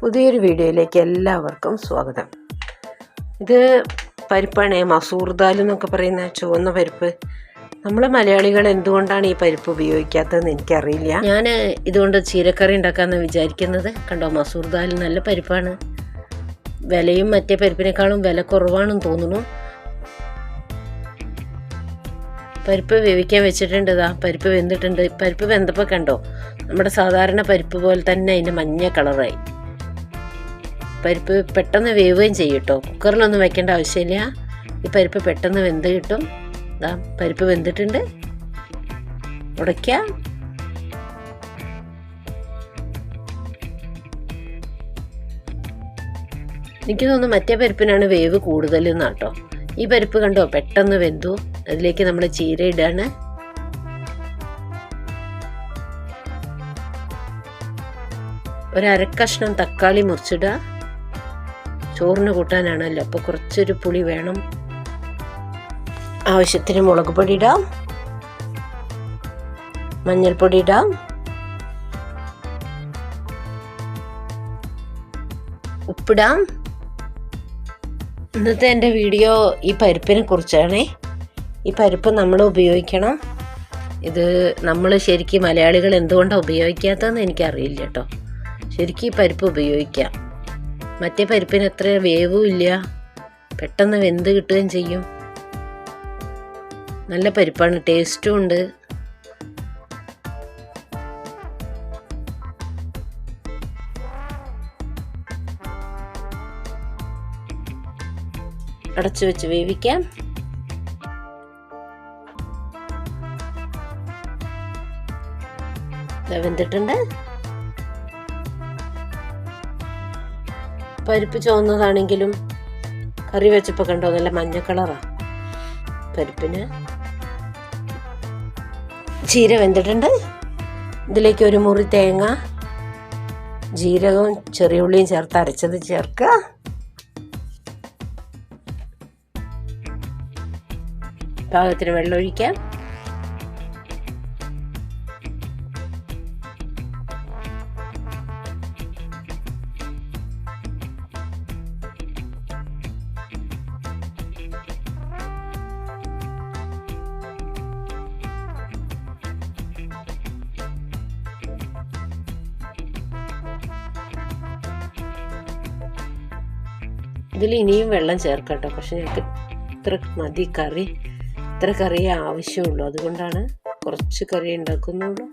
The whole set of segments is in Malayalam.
പുതിയൊരു വീഡിയോയിലേക്ക് എല്ലാവർക്കും സ്വാഗതം. ഇത് പരിപ്പാണ് മസൂർ ദാൽ എന്നൊക്കെ പറയുന്ന ചുവന്ന പരിപ്പ്. നമ്മൾ മലയാളികൾ എന്തുകൊണ്ടാണ് ഈ പരിപ്പ് ഉപയോഗിക്കാത്തതെന്ന് എനിക്കറിയില്ല. ഞാൻ ഇതുകൊണ്ട് ചീരക്കറി ഉണ്ടാക്കാമെന്ന് വിചാരിക്കുന്നത്. കണ്ടോ മസൂർ ദാൽ നല്ല പരിപ്പാണ്. വിലയും മറ്റേ പരിപ്പിനേക്കാളും വില കുറവാണെന്ന് തോന്നുന്നു. പരിപ്പ് വേവിക്കാൻ വെച്ചിട്ടുണ്ട് ഇതാ പരിപ്പ് വെന്തിട്ടുണ്ട്. പരിപ്പ് വെന്തപ്പോൾ കണ്ടോ നമ്മുടെ സാധാരണ പരിപ്പ് പോലെ തന്നെ അതിന്റെ മഞ്ഞ കളറായി. പരിപ്പ് പെട്ടെന്ന് വേവുകയും ചെയ്യും കേട്ടോ. കുക്കറിലൊന്നും വെക്കേണ്ട ആവശ്യമില്ല. ഈ പരിപ്പ് പെട്ടെന്ന് വെന്ത് കിട്ടും. ഇതാ പരിപ്പ് വെന്തിട്ടുണ്ട്. ഉടയ്ക്ക. എനിക്ക് തോന്നുന്നു മറ്റേ പരിപ്പിനാണ് വേവ് കൂടുതൽ എന്നാട്ടോ ഈ പരിപ്പ് കണ്ടോ പെട്ടെന്ന് വെന്തു. അതിലേക്ക് നമ്മൾ ചീര ഇടാണ്. ഒരു അരക്കഷ്ണം തക്കാളി മുറിച്ചിടുക. ചോറിന് കൂട്ടാനാണല്ലോ. അപ്പോൾ കുറച്ചൊരു പുളി വേണം. ആവശ്യത്തിന് മുളക് പൊടി ഇടാം. മഞ്ഞൾപ്പൊടി ഇടാം. ഉപ്പിടാം. ഇന്നത്തെ എന്റെ വീഡിയോ ഈ പരിപ്പിനെ കുറിച്ചാണേ. ഈ പരിപ്പ് നമ്മൾ ഉപയോഗിക്കണം. ഇത് നമ്മൾ ശരിക്കും മലയാളികൾ എന്തുകൊണ്ടാണ് ഉപയോഗിക്കാത്തതെന്ന് എനിക്കറിയില്ല കേട്ടോ. ശരിക്കും ഈ പരിപ്പ് ഉപയോഗിക്കാം. മറ്റേ പരിപ്പിന് എത്ര വേവും ഇല്ല. പെട്ടെന്ന് വെന്ത് കിട്ടുകയും ചെയ്യും. നല്ല പരിപ്പാണ് ടേസ്റ്റും ഉണ്ട്. അടച്ചു വെച്ച് വേവിക്കാം. വെന്തിട്ടുണ്ട്. പരിപ്പ് ചുവന്നതാണെങ്കിലും കറി വെച്ചപ്പോൾ കണ്ടോ നല്ല മഞ്ഞ കളറാ. പരിപ്പിന് ചീര വെന്തിട്ടുണ്ട്. ഇതിലേക്ക് ഒരു മുറി തേങ്ങ ജീരകവും ചെറിയ ഉള്ളിയും ചേർത്ത് അരച്ചത് ചേർക്കുക പാകത്തിന് വെള്ളം ഒഴിക്കാം. ഇതിൽ ഇനിയും വെള്ളം ചേർക്കട്ടോ. പക്ഷെ ഞങ്ങൾക്ക് ഇത്ര മതി കറി. ഇത്ര കറിയേ ആവശ്യമുള്ളൂ. അതുകൊണ്ടാണ് കുറച്ച് കറി ഉണ്ടാക്കുന്നുള്ളൂ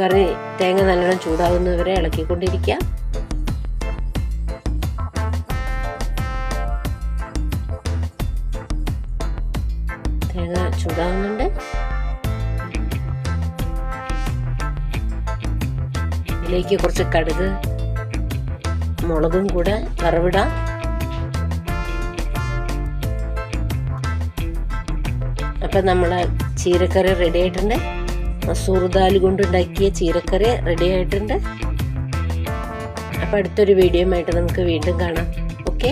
കറി തേങ്ങ നല്ലോണം ചൂടാകുന്നവരെ ഇളക്കിക്കൊണ്ടിരിക്കാം. തേങ്ങ ചൂടാകുന്നുണ്ട്. ഇതിലേക്ക് കുറച്ച് കടുക് മുളകും കൂടെ വറവിടാം. അപ്പം നമ്മളെ ചീരക്കറി റെഡി ആയിട്ടുണ്ട്. മസൂർ ദാൽ കൊണ്ടുണ്ടാക്കിയ ചീരക്കറി റെഡി ആയിട്ടുണ്ട്. അപ്പം അടുത്തൊരു ആയിട്ട് നമുക്ക് വീണ്ടും കാണാം. ഓക്കെ